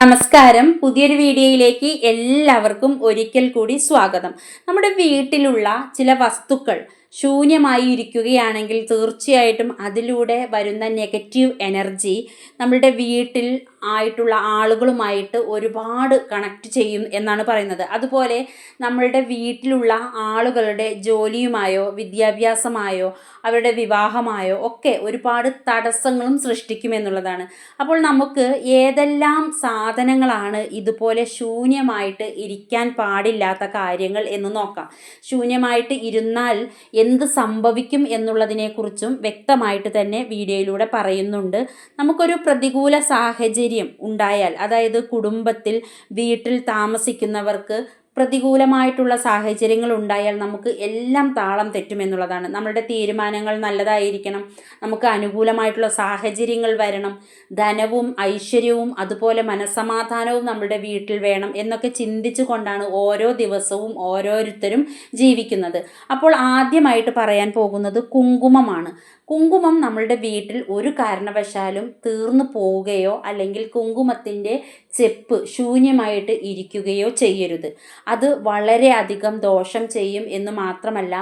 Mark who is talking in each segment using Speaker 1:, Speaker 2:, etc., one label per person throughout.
Speaker 1: നമസ്കാരം. പുതിയൊരു വീഡിയോയിലേക്ക് എല്ലാവർക്കും ഒരിക്കൽ കൂടി സ്വാഗതം. നമ്മുടെ വീട്ടിലുള്ള ചില വസ്തുക്കൾ ശൂന്യമായി ഇരിക്കുകയാണെങ്കിൽ തീർച്ചയായിട്ടും അതിലൂടെ വരുന്ന നെഗറ്റീവ് എനർജി നമ്മുടെ വീട്ടിൽ ആയിട്ടുള്ള ആളുകളുമായിട്ട് ഒരുപാട് കണക്ട് ചെയ്യും എന്നാണ് പറയുന്നത്. അതുപോലെ നമ്മളുടെ വീട്ടിലുള്ള ആളുകളുടെ ജോലിയുമായോ വിദ്യാഭ്യാസമായോ അവരുടെ വിവാഹമായോ ഒക്കെ ഒരുപാട് തടസ്സങ്ങളും സൃഷ്ടിക്കുമെന്നുള്ളതാണ് അപ്പോൾ നമുക്ക് ഏതെല്ലാം സാധനങ്ങളാണ് ഇതുപോലെ ശൂന്യമായിട്ട് ഇരിക്കാൻ പാടില്ലാത്ത കാര്യങ്ങൾ എന്ന് നോക്കാം. ശൂന്യമായിട്ട് ഇരുന്നാൽ എന്ത് സംഭവിക്കും എന്നുള്ളതിനെക്കുറിച്ചും വ്യക്തമായിട്ട് തന്നെ വീഡിയോയിലൂടെ പറയുന്നുണ്ട്. നമുക്കൊരു പ്രതികൂല സാഹചര്യം ഉണ്ടായാൽ അതായത് കുടുംബത്തിൽ വീട്ടിൽ താമസിക്കുന്നവർക്ക് പ്രതികൂലമായിട്ടുള്ള സാഹചര്യങ്ങൾ ഉണ്ടായാൽ നമുക്ക് എല്ലാം താളം തെറ്റുമെന്നുള്ളതാണ് നമ്മളുടെ തീരുമാനങ്ങൾ നല്ലതായിരിക്കണം നമുക്ക് അനുകൂലമായിട്ടുള്ള സാഹചര്യങ്ങൾ വരണം ധനവും ഐശ്വര്യവും അതുപോലെ മനസ്സമാധാനവും നമ്മുടെ വീട്ടിൽ വേണം എന്നൊക്കെ ചിന്തിച്ചു കൊണ്ടാണ് ഓരോ ദിവസവും ഓരോരുത്തരും ജീവിക്കുന്നത്. അപ്പോൾ ആദ്യമായിട്ട് പറയാൻ പോകുന്നത് കുങ്കുമമാണ്. കുങ്കുമം നമ്മളുടെ വീട്ടിൽ ഒരു കാരണവശാലും തീർന്നു പോവുകയോ അല്ലെങ്കിൽ കുങ്കുമത്തിന്റെ ചെപ്പ് ശൂന്യമായിട്ട് ഇരിക്കുകയോ ചെയ്യരുത്. അത് വളരെയധികം ദോഷം ചെയ്യും എന്ന് മാത്രമല്ല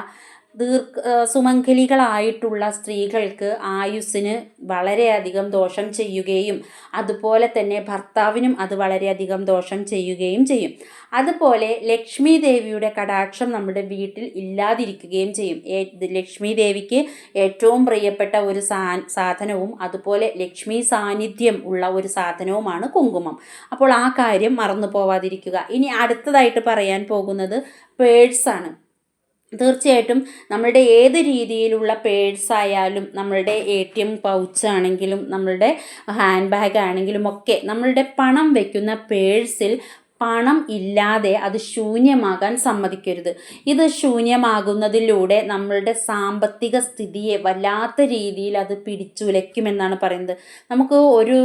Speaker 1: ദീർഘ സുമംഗലികളായിട്ടുള്ള സ്ത്രീകൾക്ക് ആയുസ്സിന് വളരെയധികം ദോഷം ചെയ്യുകയും അതുപോലെ തന്നെ ഭർത്താവിനും അത് വളരെയധികം ദോഷം ചെയ്യുകയും ചെയ്യും. അതുപോലെ ലക്ഷ്മി ദേവിയുടെ കടാക്ഷം നമ്മുടെ വീട്ടിൽ ഇല്ലാതിരിക്കുകയും ചെയ്യും. ലക്ഷ്മി ദേവിക്ക് ഏറ്റവും പ്രിയപ്പെട്ട ഒരു സാധനവും അതുപോലെ ലക്ഷ്മി സാന്നിധ്യം ഉള്ള ഒരു സാധനവുമാണ് കുങ്കുമം. അപ്പോൾ ആ കാര്യം മറന്നു പോവാതിരിക്കുക. ഇനി അടുത്തതായിട്ട് പറയാൻ പോകുന്നത് പേഴ്സാണ്. തീർച്ചയായിട്ടും നമ്മളുടെ ഏത് രീതിയിലുള്ള പേഴ്സ് ആയാലും നമ്മളുടെ എ ടി എം പൗച്ചാണെങ്കിലും നമ്മളുടെ ഹാൻഡ് ബാഗ് ആണെങ്കിലും ഒക്കെ നമ്മളുടെ പണം വയ്ക്കുന്ന പേഴ്സിൽ പണം ഇല്ലാതെ അത് ശൂന്യമാകാൻ സമ്മതിക്കരുത്. ഇത് ശൂന്യമാകുന്നതിലൂടെ നമ്മളുടെ സാമ്പത്തിക സ്ഥിതിയെ വല്ലാത്ത രീതിയിൽ അത് പിടിച്ചുലയ്ക്കുമെന്നാണ് പറയുന്നത്. നമുക്ക് ഒരു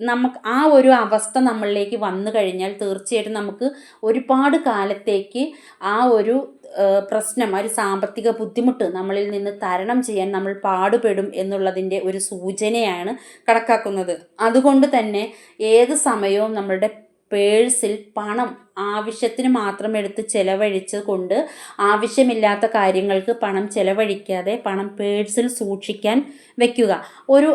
Speaker 1: നമുക്ക് ആ ഒരു അവസ്ഥ നമ്മളിലേക്ക് വന്നു കഴിഞ്ഞാൽ തീർച്ചയായിട്ടും നമുക്ക് ഒരുപാട് കാലത്തേക്ക് ആ ഒരു പ്രശ്നം ഒരു സാമ്പത്തിക ബുദ്ധിമുട്ട് നമ്മളിൽ നിന്ന് തരണം ചെയ്യാൻ നമ്മൾ പാടുപെടും എന്നുള്ളതിന്റെ ഒരു സൂചനയാണ് കണക്കാക്കുന്നത്. അതുകൊണ്ട് തന്നെ ഏത് സമയവും നമ്മളുടെ പേഴ്സിൽ പണം ആവശ്യത്തിന് മാത്രം എടുത്ത് ചിലവഴിച്ച് കൊണ്ട് ആവശ്യമില്ലാത്ത കാര്യങ്ങൾക്ക് പണം ചിലവഴിക്കാതെ പണം പേഴ്സിൽ സൂക്ഷിക്കാൻ വെക്കുക. ഒരു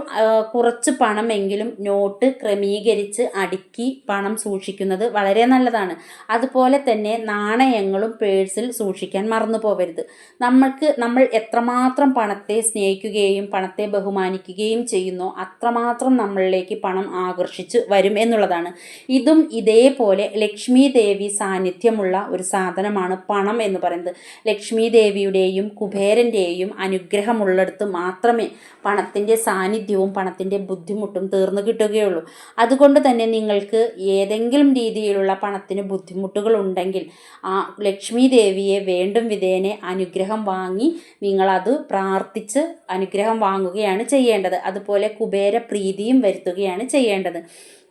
Speaker 1: കുറച്ച് പണമെങ്കിലും നോട്ട് ക്രമീകരിച്ച് അടുക്കി പണം സൂക്ഷിക്കുന്നത് വളരെ നല്ലതാണ്. അതുപോലെ തന്നെ നാണയങ്ങളും പേഴ്സിൽ സൂക്ഷിക്കാൻ മറന്നു പോകരുത്. നമ്മൾക്ക് നമ്മൾ എത്രമാത്രം പണത്തെ സ്നേഹിക്കുകയും പണത്തെ ബഹുമാനിക്കുകയും ചെയ്യുന്നോ അത്രമാത്രം നമ്മളിലേക്ക് പണം ആകർഷിച്ച് വരും എന്നുള്ളതാണ്. ഇതും ഇതേപോലെ ലക്ഷ്മി ദേവി സാന്നിധ്യമുള്ള ഒരു സാധനമാണ് പണം എന്ന് പറയുന്നത്. ലക്ഷ്മി ദേവിയുടെയും കുബേരന്റെയും അനുഗ്രഹമുള്ളിടത്ത് മാത്രമേ പണത്തിന്റെ സാന്നിധ്യവും പണത്തിന്റെ ബുദ്ധിമുട്ടും തീർന്നു കിട്ടുകയുള്ളൂ. അതുകൊണ്ട് തന്നെ നിങ്ങൾക്ക് ഏതെങ്കിലും രീതിയിലുള്ള പണത്തിന് ബുദ്ധിമുട്ടുകൾ ഉണ്ടെങ്കിൽ ആ ലക്ഷ്മി ദേവിയെ വേണ്ടും വിധേനെ അനുഗ്രഹം വാങ്ങി നിങ്ങളത് പ്രാർത്ഥിച്ച് അനുഗ്രഹം വാങ്ങുകയാണ് ചെയ്യേണ്ടത്. അതുപോലെ കുബേര പ്രീതിയും വരുത്തുകയാണ് ചെയ്യേണ്ടത്.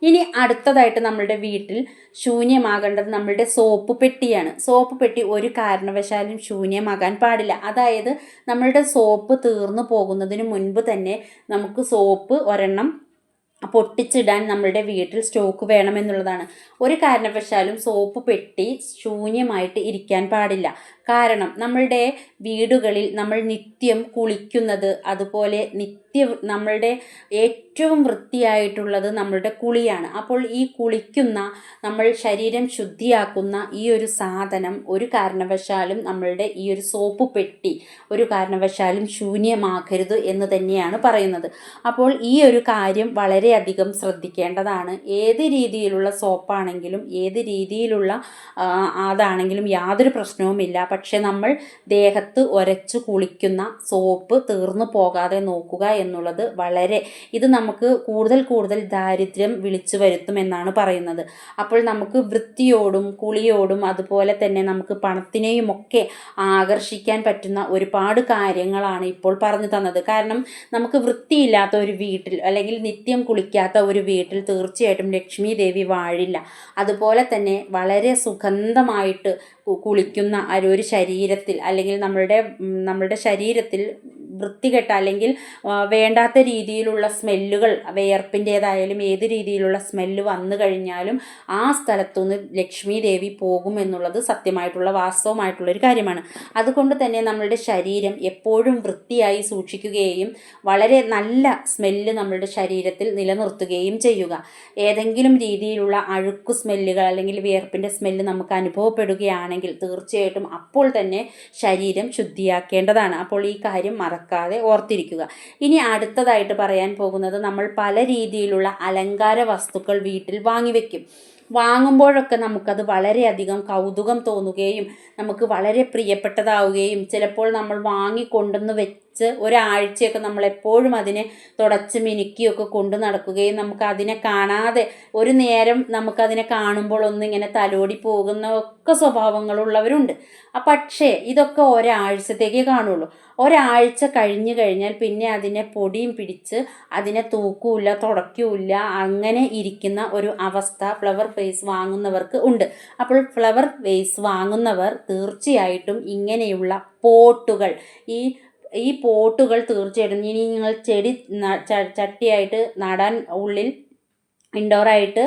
Speaker 1: ഇനി അടുത്തതായിട്ട് നമ്മളുടെ വീട്ടിൽ ശൂന്യമാകേണ്ടത് നമ്മളുടെ സോപ്പ് പെട്ടിയാണ്. സോപ്പ് പെട്ടി ഒരു കാരണവശാലും ശൂന്യമാകാൻ പാടില്ല. അതായത് നമ്മളുടെ സോപ്പ് തീർന്നു പോകുന്നതിന് മുൻപ് തന്നെ നമുക്ക് സോപ്പ് ഒരെണ്ണം പൊട്ടിച്ചിടാൻ നമ്മളുടെ വീട്ടിൽ സ്റ്റോക്ക് വേണമെന്നുള്ളതാണ്. ഒരു കാരണവശാലും സോപ്പ് പെട്ടി ശൂന്യമായിട്ട് ഇരിക്കാൻ പാടില്ല. കാരണം നമ്മളുടെ വീടുകളിൽ നമ്മൾ നിത്യം കുളിക്കുന്നത് അതുപോലെ നിത്യം നമ്മളുടെ ഏറ്റവും വൃത്തിയായിട്ടുള്ളത് നമ്മളുടെ കുളിയാണ്. അപ്പോൾ ഈ കുളിക്കുന്ന നമ്മൾ ശരീരം ശുദ്ധിയാക്കുന്ന ഈ ഒരു സാധനം ഒരു കാരണവശാലും നമ്മളുടെ ഈ ഒരു സോപ്പ് പെട്ടി ഒരു കാരണവശാലും ശൂന്യമാക്കരുത് എന്ന് തന്നെയാണ് പറയുന്നത്. അപ്പോൾ ഈ ഒരു കാര്യം വളരെയധികം ശ്രദ്ധിക്കേണ്ടതാണ്. ഏത് രീതിയിലുള്ള സോപ്പാണെങ്കിലും ഏത് രീതിയിലുള്ള അതാണെങ്കിലും യാതൊരു പ്രശ്നവുമില്ല. പക്ഷെ നമ്മൾ ദേഹത്ത് ഒരച്ചു കുളിക്കുന്ന സോപ്പ് തീർന്നു പോകാതെ നോക്കുക എന്നുള്ളത് വളരെ ഇത് നമുക്ക് കൂടുതൽ കൂടുതൽ ദാരിദ്ര്യം വിളിച്ചു വരുത്തുമെന്നാണ് പറയുന്നത്. അപ്പോൾ നമുക്ക് വൃത്തിയോടും കുളിയോടും അതുപോലെ തന്നെ നമുക്ക് പണത്തിനെയും ഒക്കെ ആകർഷിക്കാൻ പറ്റുന്ന ഒരുപാട് കാര്യങ്ങളാണ് ഇപ്പോൾ പറഞ്ഞു തന്നത്. കാരണം നമുക്ക് വൃത്തിയില്ലാത്ത ഒരു വീട്ടിൽ അല്ലെങ്കിൽ നിത്യം കുളിക്കാത്ത ഒരു വീട്ടിൽ തീർച്ചയായിട്ടും ലക്ഷ്മി ദേവി വാഴില്ല. അതുപോലെ തന്നെ വളരെ സുഗന്ധമായിട്ട് കുളിക്കുന്ന ഒരു ശരീരത്തിൽ അല്ലെങ്കിൽ നമ്മളുടെ നമ്മളുടെ ശരീരത്തിൽ വൃത്തികെട്ട അല്ലെങ്കിൽ വേണ്ടാത്ത രീതിയിലുള്ള സ്മെല്ലുകൾ വിയർപ്പിന്റേതായാലും ഏത് രീതിയിലുള്ള സ്മെല്ല് വന്നു കഴിഞ്ഞാലും ആ സ്ഥലത്തുനിന്ന് ലക്ഷ്മി ദേവി പോകും എന്നുള്ളത് സത്യമായിട്ടുള്ള വാസ്തവമായിട്ടുള്ള ഒരു കാര്യമാണ്. അതുകൊണ്ട് തന്നെ നമ്മളുടെ ശരീരം എപ്പോഴും വൃത്തിയായി സൂക്ഷിക്കുകയും വളരെ നല്ല സ്മെല്ല് നമ്മളുടെ ശരീരത്തിൽ നിലനിർത്തുകയും ചെയ്യുക. ഏതെങ്കിലും രീതിയിലുള്ള അഴുക്ക് സ്മെല്ലുകൾ അല്ലെങ്കിൽ വിയർപ്പിന്റെ സ്മെല്ല് നമുക്ക് അനുഭവപ്പെടുകയാണെങ്കിൽ തീർച്ചയായിട്ടും അപ്പോൾ തന്നെ ശരീരം ശുദ്ധിയാക്കേണ്ടതാണ്. അപ്പോൾ ഈ കാര്യം മറക്കാതെ ഓർത്തിരിക്കുക. ഇനി അടുത്തതായിട്ട് പറയാൻ പോകുന്നത് നമ്മൾ പല രീതിയിലുള്ള അലങ്കാര വസ്തുക്കൾ വീട്ടിൽ വാങ്ങിവെക്കും വാങ്ങുമ്പോഴൊക്കെ നമുക്കത് വളരെയധികം കൗതുകം തോന്നുകയും നമുക്ക് വളരെ പ്രിയപ്പെട്ടതാവുകയും ചിലപ്പോൾ നമ്മൾ വാങ്ങിക്കൊണ്ടുവന്ന് വെച്ച് ഒരാഴ്ചയൊക്കെ നമ്മൾ എപ്പോഴും അതിനെ തുടച്ച് മിനുക്കിയൊക്കെ കൊണ്ടു നടക്കുകയും നമുക്ക് അതിനെ കാണാതെ ഒരു നേരം നമുക്കതിനെ കാണുമ്പോൾ ഒന്നിങ്ങനെ തലോടി പോകുന്ന ഒക്കെ സ്വഭാവങ്ങളുള്ളവരുണ്ട്. പക്ഷേ ഇതൊക്കെ ഒരാഴ്ചത്തേക്കേ കാണുള്ളൂ. ഒരാഴ്ച കഴിഞ്ഞു കഴിഞ്ഞാൽ പിന്നെ അതിനെ പൊടിയും പിടിച്ച് അതിനെ തൂക്കൂല തുടയ്ക്കൂല അങ്ങനെ ഇരിക്കുന്ന ഒരു അവസ്ഥ ഫ്ലവർ വേസ് വാങ്ങുന്നവർക്ക് ഉണ്ട്. അപ്പോൾ ഫ്ലവർ വേസ് വാങ്ങുന്നവർ തീർച്ചയായിട്ടും ഇങ്ങനെയുള്ള പോട്ടുകൾ ഈ ഈ പോട്ടുകൾ തീർച്ചയായിട്ടും ഇനി നിങ്ങൾ ചെടി ചട്ടിയായിട്ട് നടാൻ ഉള്ളിൽ ഇൻഡോറായിട്ട്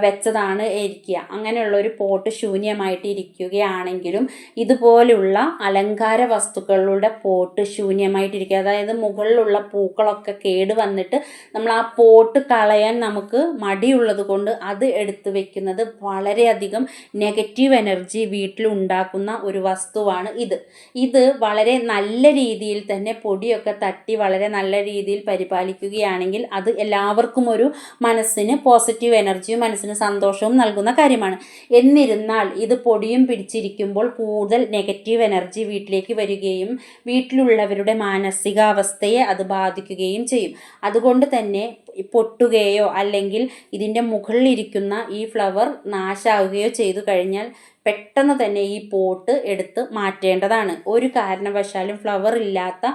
Speaker 1: വെച്ചതാണ് ഇരിക്കുക അങ്ങനെയുള്ള ഒരു പോട്ട് ശൂന്യമായിട്ട് ഇരിക്കുകയാണെങ്കിലും ഇതുപോലുള്ള അലങ്കാര വസ്തുക്കളുടെ പോട്ട് ശൂന്യമായിട്ടിരിക്കുക അതായത് മുകളിലുള്ള പൂക്കളൊക്കെ കേട് വന്നിട്ട് നമ്മൾ ആ പോട്ട് കളയാൻ നമുക്ക് മടിയുള്ളത് കൊണ്ട് അത് എടുത്തു വെക്കുന്നത് വളരെയധികം നെഗറ്റീവ് എനർജി വീട്ടിൽ ഉണ്ടാക്കുന്ന ഒരു വസ്തുവാണ് ഇത്. ഇത് വളരെ നല്ല രീതിയിൽ തന്നെ പൊടിയൊക്കെ തട്ടി വളരെ നല്ല രീതിയിൽ പരിപാലിക്കുകയാണെങ്കിൽ അത് എല്ലാവർക്കും ഒരു മനസ്സിന് പോസിറ്റീവ് എനർജിയും മനസ്സിന് സന്തോഷവും നൽകുന്ന കാര്യമാണ്. എന്നിരുന്നാൽ ഇത് പൊടിയും പിടിച്ചിരിക്കുമ്പോൾ കൂടുതൽ നെഗറ്റീവ് എനർജി വീട്ടിലേക്ക് വരികയും വീട്ടിലുള്ളവരുടെ മാനസികാവസ്ഥയെ അത് ബാധിക്കുകയും ചെയ്യും. അതുകൊണ്ട് തന്നെ പൊട്ടുകയോ അല്ലെങ്കിൽ ഇതിന്റെ മുകളിലിരിക്കുന്ന ഈ ഫ്ലവർ നാശാവുകയോ ചെയ്തു കഴിഞ്ഞാൽ പെട്ടെന്ന് തന്നെ ഈ പോട്ട് എടുത്ത് മാറ്റേണ്ടതാണ്. ഒരു കാരണവശാലും ഫ്ലവർ ഇല്ലാത്ത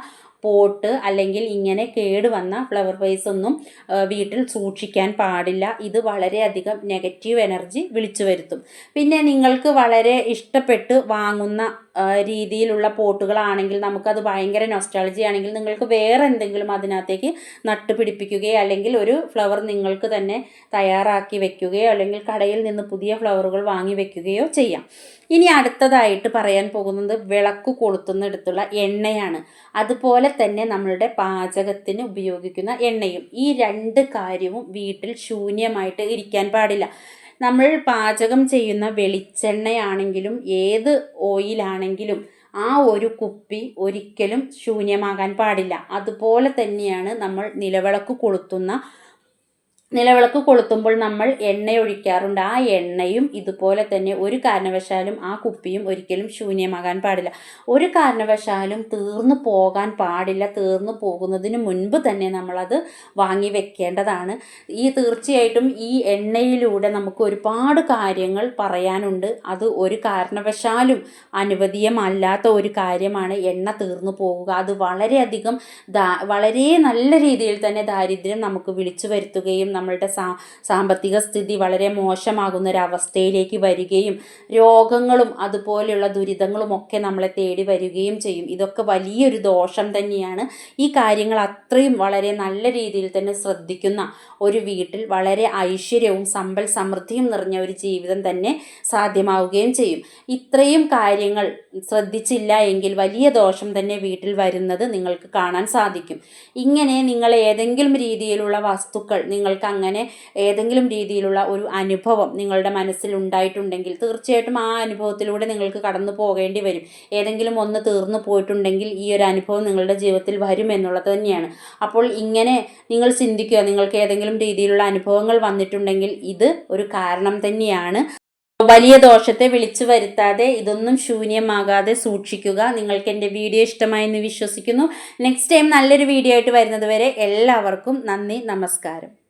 Speaker 1: പോട്ട് അല്ലെങ്കിൽ ഇങ്ങനെ കേട് വന്ന ഫ്ലവർ വൈസ് ഒന്നും വീട്ടിൽ സൂക്ഷിക്കാൻ പാടില്ല. ഇത് വളരെയധികം നെഗറ്റീവ് എനർജി വിളിച്ചു വരുത്തും പിന്നെ നിങ്ങൾക്ക് വളരെ ഇഷ്ടപ്പെട്ട് വാങ്ങുന്ന രീതിയിലുള്ള പോട്ടുകളാണെങ്കിൽ നമുക്കത് ഭയങ്കര നൊസ്റ്റാളജി ആണെങ്കിൽ നിങ്ങൾക്ക് വേറെ എന്തെങ്കിലും അതിനകത്തേക്ക് നട്ട് പിടിപ്പിക്കുകയോ അല്ലെങ്കിൽ ഒരു ഫ്ലവർ നിങ്ങൾക്ക് തന്നെ തയ്യാറാക്കി വെക്കുകയോ അല്ലെങ്കിൽ കടയിൽ നിന്ന് പുതിയ ഫ്ലവറുകൾ വാങ്ങി വെക്കുകയോ ചെയ്യാം. ഇനി അടുത്തതായിട്ട് പറയാൻ പോകുന്നത് വിളക്ക് കൊളുത്തുന്നിടത്തുള്ള എണ്ണയാണ്. അതുപോലെ തന്നെ നമ്മളുടെ പാചകത്തിന് ഉപയോഗിക്കുന്ന എണ്ണയും. ഈ രണ്ട് കാര്യവും വീട്ടിൽ ശൂന്യമായിട്ട് ഇരിക്കാൻ പാടില്ല. നമ്മൾ പാചകം ചെയ്യുന്ന വെളിച്ചെണ്ണയാണെങ്കിലും ഏത് ഓയിലാണെങ്കിലും ആ ഒരു കുപ്പി ഒരിക്കലും ശൂന്യമാകാൻ പാടില്ല. അതുപോലെ തന്നെയാണ് നമ്മൾ നിലവിളക്ക് കൊളുത്തുന്ന നിലവിളക്ക് കൊളുത്തുമ്പോൾ നമ്മൾ എണ്ണ ഒഴിക്കാറുണ്ട്. ആ എണ്ണയും ഇതുപോലെ തന്നെ ഒരു കാരണവശാലും ആ കുപ്പിയും ഒരിക്കലും ശൂന്യമാകാൻ പാടില്ല. ഒരു കാരണവശാലും തീർന്നു പോകാൻ പാടില്ല. തീർന്നു പോകുന്നതിന് മുൻപ് തന്നെ നമ്മളത് വാങ്ങി വെക്കേണ്ടതാണ്. ഈ തീർച്ചയായിട്ടും ഈ എണ്ണയിലൂടെ നമുക്ക് ഒരുപാട് കാര്യങ്ങൾ പറയാനുണ്ട്. അത് ഒരു കാരണവശാലും അനുവദീയമല്ലാത്ത ഒരു കാര്യമാണ്. എണ്ണ തീർന്നു പോവുക അത് വളരെയധികം വളരെ നല്ല രീതിയിൽ തന്നെ ദാരിദ്ര്യം നമുക്ക് വിളിച്ചു വരുത്തുകയും നമ്മളുടെ സാമ്പത്തിക സ്ഥിതി വളരെ മോശമാകുന്ന ഒരു അവസ്ഥയിലേക്ക് വരികയും രോഗങ്ങളും അതുപോലെയുള്ള ദുരിതങ്ങളും ഒക്കെ നമ്മളെ തേടി വരികയും ചെയ്യും. ഇതൊക്കെ വലിയൊരു ദോഷം തന്നെയാണ്. ഈ കാര്യങ്ങൾ അത്രയും വളരെ നല്ല രീതിയിൽ തന്നെ ശ്രദ്ധിക്കുന്ന ഒരു വീട്ടിൽ വളരെ ഐശ്വര്യവും സമ്പൽ സമൃദ്ധിയും നിറഞ്ഞ ഒരു ജീവിതം തന്നെ സാധ്യമാവുകയും ചെയ്യും. ഇത്രയും കാര്യങ്ങൾ ശ്രദ്ധിച്ചില്ല എങ്കിൽ വലിയ ദോഷം തന്നെ വീട്ടിൽ വരുന്നത് നിങ്ങൾക്ക് കാണാൻ സാധിക്കും. ഇങ്ങനെ നിങ്ങൾ ഏതെങ്കിലും രീതിയിലുള്ള വസ്തുക്കൾ നിങ്ങൾക്ക് അങ്ങനെ ഏതെങ്കിലും രീതിയിലുള്ള ഒരു അനുഭവം നിങ്ങളുടെ മനസ്സിൽ ഉണ്ടായിട്ടുണ്ടെങ്കിൽ തീർച്ചയായിട്ടും ആ അനുഭവത്തിലൂടെ നിങ്ങൾക്ക് കടന്നു പോകേണ്ടി വരും. ഏതെങ്കിലും ഒന്ന് തീർന്നു പോയിട്ടുണ്ടെങ്കിൽ ഈ ഒരു അനുഭവം നിങ്ങളുടെ ജീവിതത്തിൽ വരും എന്നുള്ളത് തന്നെയാണ്. അപ്പോൾ ഇങ്ങനെ നിങ്ങൾ ചിന്തിക്കുക. നിങ്ങൾക്ക് ഏതെങ്കിലും രീതിയിലുള്ള അനുഭവങ്ങൾ വന്നിട്ടുണ്ടെങ്കിൽ ഇത് ഒരു കാരണം തന്നെയാണ്. വലിയ ദോഷത്തെ വിളിച്ചു വരുത്താതെ ഇതൊന്നും ശൂന്യമാകാതെ സൂക്ഷിക്കുക. നിങ്ങൾക്ക് എന്റെ വീഡിയോ ഇഷ്ടമായെന്ന് വിശ്വസിക്കുന്നു. നെക്സ്റ്റ് ടൈം നല്ലൊരു വീഡിയോ ആയിട്ട് വരുന്നത് വരെ എല്ലാവർക്കും നന്ദി നമസ്കാരം.